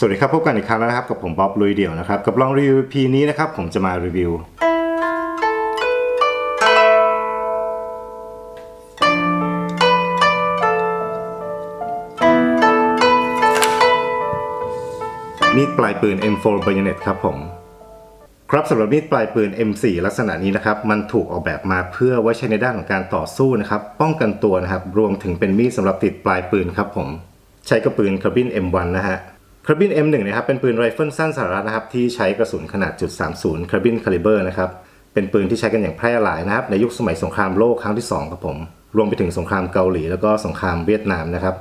สวัสดีครับพบกันอีกครั้งแล้วนะครับกับผมบ๊อบลุยเดี่ยวนะครับกับลองรีวิว EP นี้นะครับผมจะมารีวิว มีดปลายปืน M4 Bayonet ครับผมครับสำหรับมีดปลายปืน M4 ลักษณะนี้นะครับมันถูกออกแบบมาเพื่อไว้ใช้ในด้านของการต่อสู้นะครับป้องกันตัวนะครับรวมถึงเป็นมีดสำหรับติดปลายปืนครับผมใช้กับปืนคาร์บิน M1 นะฮะ คาร์บิน M1 นะครับเป็นปืนไรเฟิลสั้นสหรัฐนะครับที่ใช้กระสุนขนาดจุด30คาร์บินคาลิเบอร์นะครับเป็นปืนที่ใช้กันอย่างแพร่หลายนะครับในยุคสมัยสงครามโลกครั้งที่สองครับผมรวมไปถึงสงครามเกาหลี แล้วก็สงครามเวียดนามนะครับ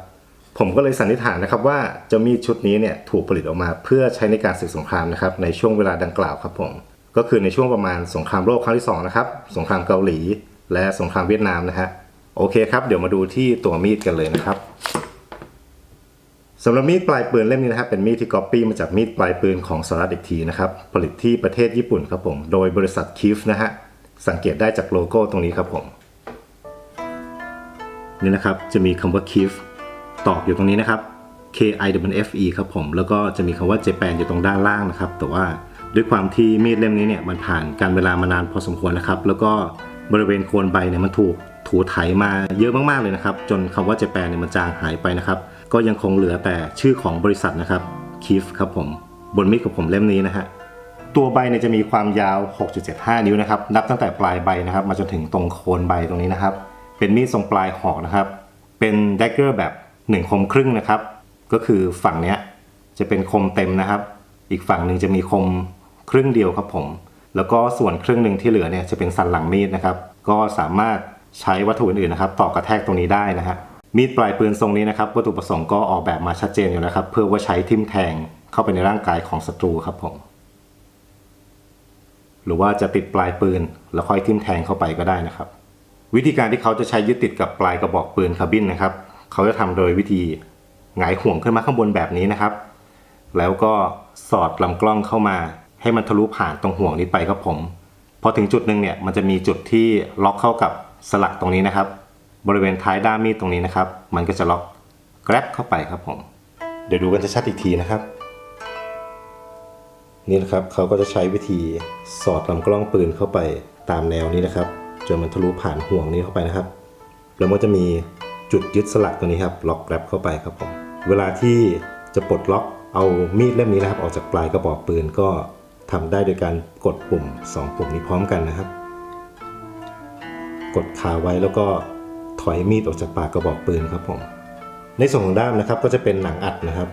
ผมก็เลยสันนิษฐานนะครับว่าเจ้ามีดชุดนี้เนี่ยถูกผลิตออกมาเพื่อใช้ในการศึกสงครามนะครับในช่วงเวลาดังกล่าวครับผมก็คือในช่วงประมาณสงครามโลกครั้งที่สองนะครับสงครามเกาหลี และสงครามเวียดนามนะฮะโอเคครับเดี๋ยวมาดูที่ตัวมีดกันเลยนะครับ สำหรับมีดปลายปืนเล่มนี้นะครับเป็นมีดที่ก๊อปปี้มาจากมีดปลายปืนของสหรัฐอีกทีนะครับผลิตที่ประเทศญี่ปุ่นครับผมโดยบริษัทคิฟนะฮะสังเกตได้จากโลโก้ตรงนี้ครับผมนี่นะครับจะมีคำว่าคิฟตอกอยู่ตรงนี้นะครับ K I W F E ครับผมแล้วก็จะมีคำว่า Japan อยู่ตรงด้านล่างนะครับ แต่ว่าด้วยความที่มีดเล่มนี้เนี่ยมันผ่านการเวลามานานพอสมควรนะครับ แล้วก็บริเวณโคนใบเนี่ยมันถูกถูไถมาเยอะมากๆเลยนะครับ จนคำว่า Japan เนี่ยมันจางหายไปนะครับ ก็ยังคงเหลือแต่ชื่อของบริษัทนะครับ KIF ครับผมบนมีดของผมเล่มนี้นะฮะตัวใบเนี่ยจะมีความยาว 6.75 นิ้วนะครับนับตั้งแต่ปลายใบนะครับ มาจนถึงตรงโคนใบตรงนี้นะครับ เป็นมีดทรงปลายหอกนะครับ เป็นแดกเกอร์แบบ1คมครึ่งนะครับ ก็คือฝั่งเนี้ยจะเป็นคมเต็มนะครับ อีกฝั่งหนึ่งจะมีคมครึ่งเดียวครับผม แล้วก็ส่วนครึ่งหนึ่งที่เหลือเนี่ยจะเป็นสันหลังมีดนะครับ ก็สามารถใช้วัตถุอื่นๆนะครับต่อกระแทกตรงนี้ได้นะฮะ มีดปลายปืนทรงนี้นะครับวัตถุประสงค์ก็ออกแบบมาชัดเจนอยู่นะครับ เพื่อว่าใช้ทิ่มแทงเข้าไปในร่างกายของศัตรูครับผมหรือว่าจะติดปลายปืน แล้วค่อยทิ่มแทงเข้าไปก็ได้นะครับ วิธีการที่เขาจะใช้ยึดติดกับปลายกระบอกปืนคาร์บินนะครับ เขาจะทำโดยวิธีหงายห่วงขึ้นมาข้างบนแบบนี้นะครับ แล้วก็สอดลำกล้องเข้ามา ให้มันทะลุผ่านตรงห่วงนี้ไปครับผม พอถึงจุดหนึ่งเนี่ยมันจะมีจุดที่ล็อกเข้ากับสลักตรงนี้นะครับ บริเวณท้ายด้ามมีดตรงนี้นะครับ มันก็จะล็อกแกร็บเข้าไปครับผม เดี๋ยวดูกันชัดๆอีกทีนะครับ นี่นะครับเขาก็จะใช้วิธีสอดลำกล้องปืนเข้าไปตามแนวนี้นะครับจนมันทะลุผ่านห่วงนี้เข้าไปนะครับ แล้วมันจะมีจุดยึดสลักตัวนี้ครับล็อกแกรปเข้าไปครับผมเวลาที่จะปลดล็อกเอามีดเล่มนี้นะครับ ออกจากปลายกระบอกปืนก็ทำได้โดยการกดปุ่ม 2 ปุ่มนี้พร้อมกันนะครับ กดคาไว้แล้วก็ อยมีดออกจากปากกระบอกปืนครับผม ในส่วนของด้ามนะครับก็จะเป็นหนังอัดนะครับ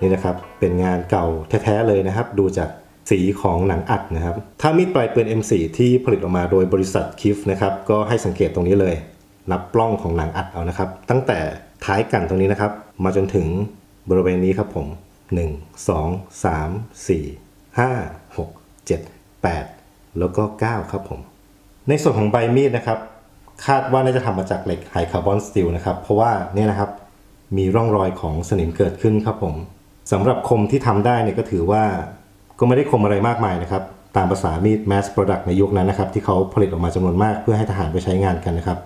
นี่นะครับเป็นงานเก่าแท้ๆเลยนะครับ ดูจากสีของหนังอัดนะครับ ถ้ามีดปลายปืน M4 ที่ผลิตออกมาโดยบริษัทคิฟนะครับก็ให้สังเกตตรงนี้เลย นับปล้องของหนังอัดเอานะครับ ตั้งแต่ท้ายกันตรงนี้นะครับ มาจนถึงบริเวณนี้ครับผม 1 2 3 4 5 6 7 8 แล้วก็ 9 ครับผม ในส่วนของใบมีดนะครับ คาดว่าน่าจะทำมาจากเหล็กไฮคาร์บอนสตีลนะครับ เพราะว่าเนี่ยนะครับมีร่องรอยของสนิมเกิดขึ้นครับผมสำหรับคมที่ทำได้เนี่ยก็ถือว่าก็ไม่ได้คมอะไรมากมายนะครับ ตามภาษามีด mass product ในยุคนั้นนะครับ ที่เขาผลิตออกมาจำนวนมากเพื่อให้ทหารไปใช้งานกันนะครับ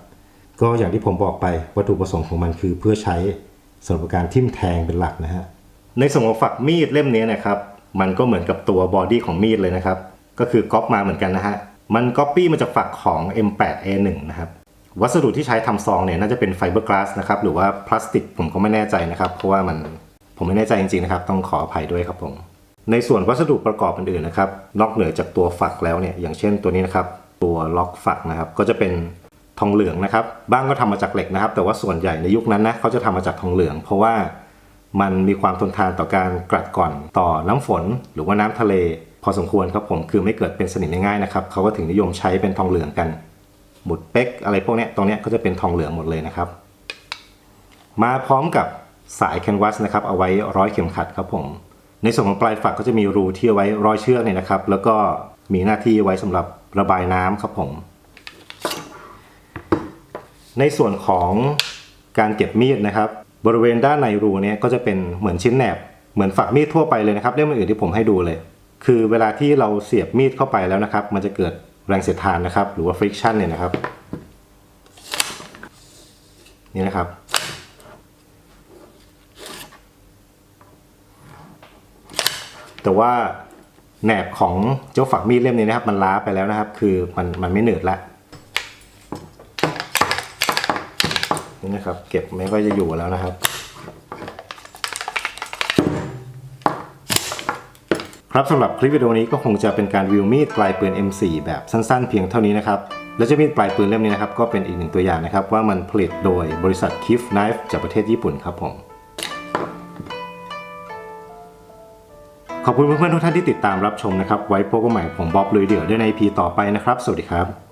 ก็อย่างที่ผมบอกไปวัตถุประสงค์ของมันคือเพื่อใช้สำหรับการทิ่มแทงเป็นหลักนะฮะในส่วนของฝักมีดเล่มนี้นะครับ มันก็เหมือนกับตัวบอดี้ของมีดเลยนะครับ ก็คือก๊อปมาเหมือนกันนะฮะมันก๊อปปี้มาจากฝักของ M8A1 นะครับ วัสดุที่ใช้ทำซองเนี่ยน่าจะเป็นไฟเบอร์กลาสนะครับหรือว่าพลาสติกผมก็ไม่แน่ใจนะครับ เพราะว่ามันผมไม่แน่ใจจริงๆนะครับ ต้องขออภัยด้วยครับผม ในส่วนวัสดุประกอบอื่นๆนะครับ นอกเหนือจากตัวฝักแล้วเนี่ยอย่างเช่นตัวนี้นะครับ ตัวล็อกฝักนะครับ ก็จะเป็นทองเหลืองนะครับบ้างก็ทำมาจากเหล็กนะครับ แต่ว่าส่วนใหญ่ในยุคนั้นนะเขาจะทำมาจากทองเหลือง เพราะว่ามันมีความทนทานต่อการกรัดก่อนต่อน้ำฝน หรือว่าน้ำทะเล พอสมควรครับผมคือไม่เกิดเป็นสนิมง่ายๆนะครับเขาก็ถึงนิยมใช้เป็นทองเหลืองกัน หมุดเป๊กอะไรพวกนี้ตรงนี้ก็จะเป็นทองเหลืองหมดเลยนะครับ มาพร้อมกับสายแคนวาสนะครับเอาไว้ร้อยเข็มขัดครับผม ในส่วนของปลายฝักก็จะมีรูที่เอาไว้ร้อยเชือกเนี่ยนะครับ แล้วก็มีหน้าที่ไว้สำหรับระบายน้ำครับผม ในส่วนของการเก็บมีดนะครับ บริเวณด้านในรูเนี่ยก็จะเป็นเหมือนชิ้นแหนบ เหมือนฝักมีดทั่วไปเลยนะครับเล่มอื่นที่ผมให้ดูเลย คือเวลาที่เราเสียบมีดเข้าไปแล้วนะครับ มันจะเกิด แรงเสียดทานนะครับ หรือว่า friction เนี่ยนะครับ นี่นะครับ แต่ว่าแหนบของเจ้าฝักมีดเล่มนี้นะครับ มันล้าไปแล้วนะครับ คือมันมันไม่เหนืดละนี่นะครับ เก็บไม่ก็จะอยู่แล้วนะครับ ครับสำหรับคลิปวิดีโอนี้ก็คงจะเป็นการวิวมีดปลายปืน M4 แบบสั้นๆ เพียงเท่านี้นะครับ และจะมีดปลายปืนเล่มนี้นะครับก็เป็นอีกหนึ่งตัวอย่างนะครับ ว่ามันผลิตโดยบริษัท Kif Knife จากประเทศญี่ปุ่นครับผมขอบคุณเพื่อนๆทุกท่านที่ติดตามรับชมนะครับ ไว้พบกันใหม่ผมบ๊อบลุยเดี่ยวด้วยใน EP ต่อไปนะครับ สวัสดีครับ